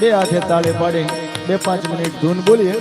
બે હાથે તાળે પાડી બે પાંચ મિનિટ ધૂન બોલીએ.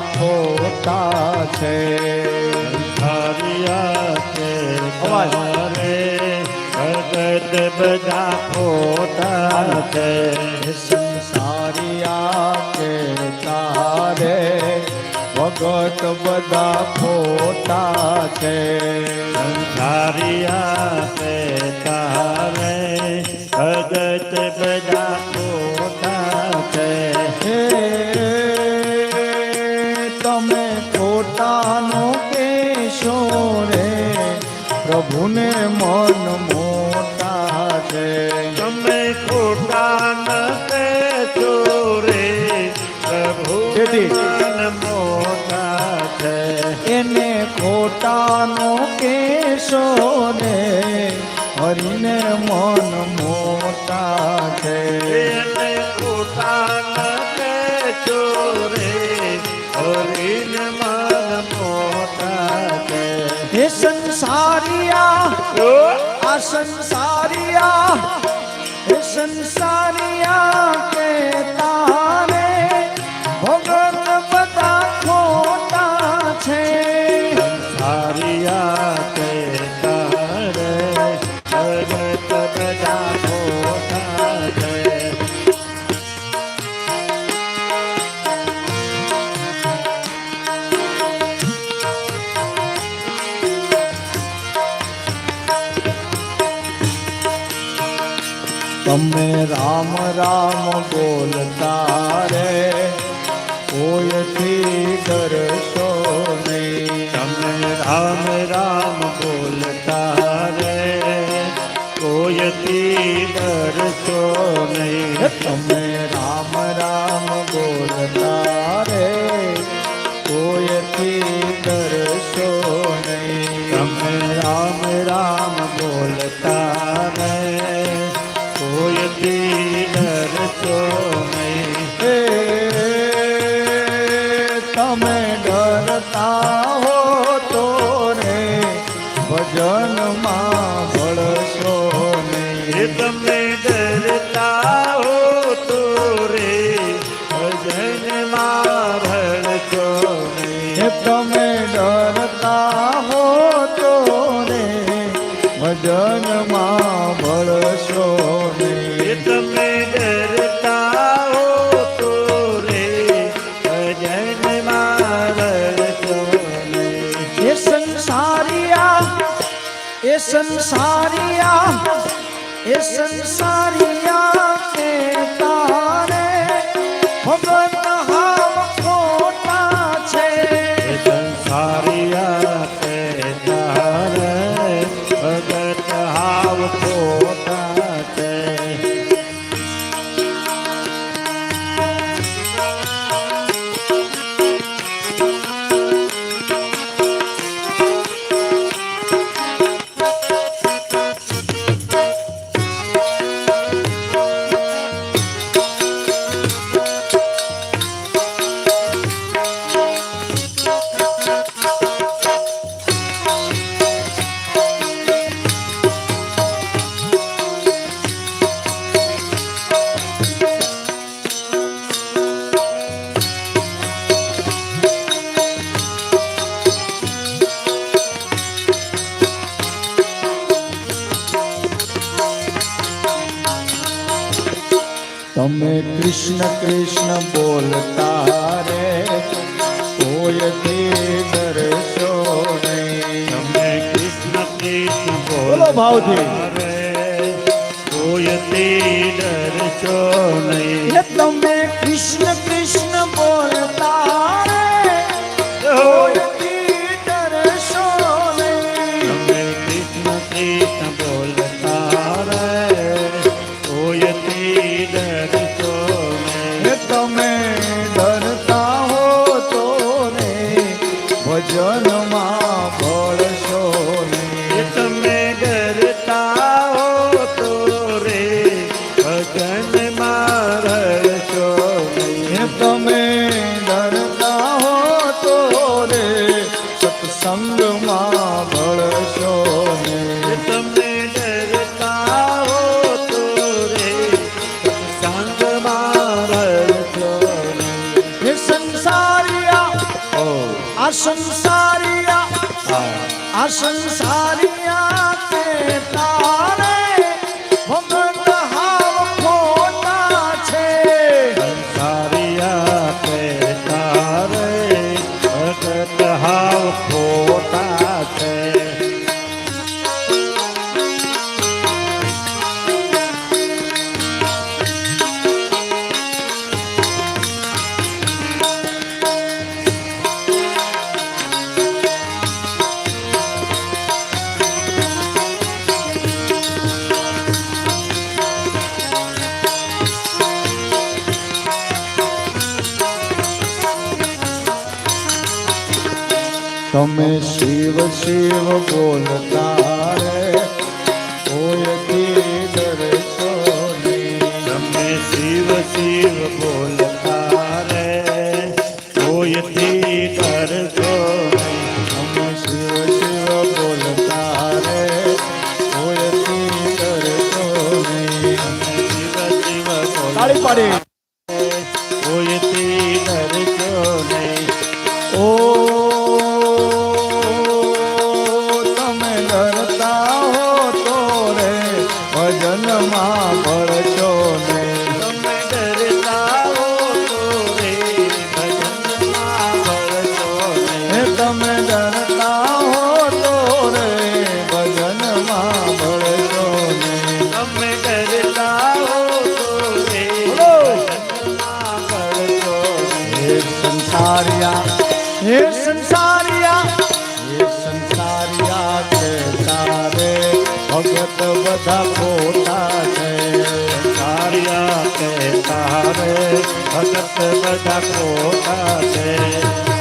ખોટા છે. ભગત બધા ખોટા છે સંસારિયા કે તારે ભગત બધા ખોટા છે. સંસારિયા કે તારે ભગત બધા પ્રભુને મન મોટા છે તમે ખોટા ન કહેશો રે પ્રભુ. મન મોટા છે એને ખોટાનો કેશો ને હરીને મન મોટા છે એને ખોટા ન રે હરિને સંસારિયા આ સંસારિયા હે સંસારિયા કે તારે ભગત બધા ખોટા છે સારિયા તમે રામ રામ બોલતા રે. કોઈથી કરશો નહીં. તમે રામ રામ બોલતા રે. કોઈથી કરશો નહીં. તમે ડરતા હો તો રે ભજનમાં ભળશો નહીં તમે ડરતા હો તો રે ભજનમાં ભળશો નહીં તમે ડરતા હો તો રે ભજનમાં સંસારિયા એ સંસારિયા તમે કૃષ્ણ કૃષ્ણ બોલતા રે કોઈથી ડરશો નહીં તમે કૃષ્ણ કૃષ્ણ બોલો ભાવથી. રે કોયથી ડરશો નહીં તમે કૃષ્ણ કૃષ્ણ ভজন હા શિવ શિવ બોલતા રે કોઈથી ડરશો નહીં તમે શિવ શિવ બોલતા રે કોઈથી ડરશો નહીં તમે શિવ શિવ બોલતા રે કોઈથી ડરશો નહીં શિવ શિવ બોલ હે સંસારિયા હે સંસારિયા છે તારે ભગત બધા ખોટા છે સંસારિયા છે તારે ભગત બધા ખોટા છે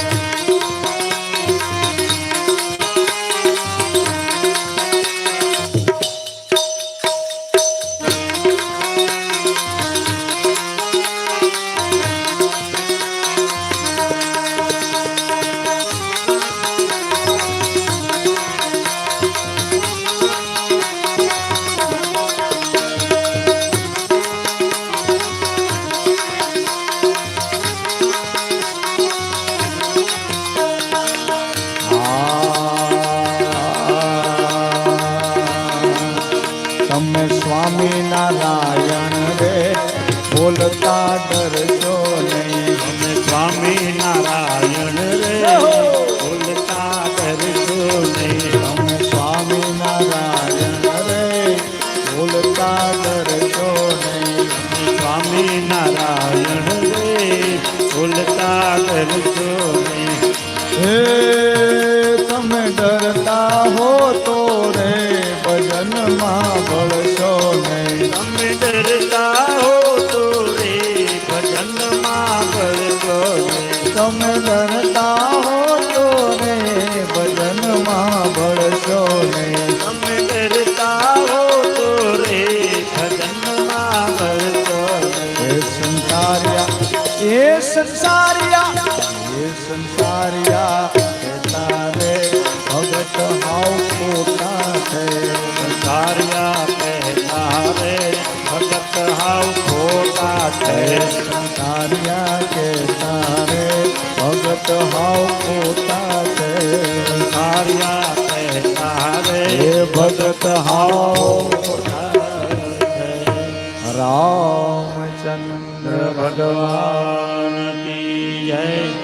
સંસારિયા કે તારે ભગત હાવ ખોટા છે કાર્યા કહેતા રે ભગત હાવ ખોટા છે સંસારિયા કે તારે ભગત હાવ ખોટા છે કાર્યા કહેતા રે હે ભગત હાવ ખોટા છે રામચંદ્ર ભગવાન ભગવાન કી જય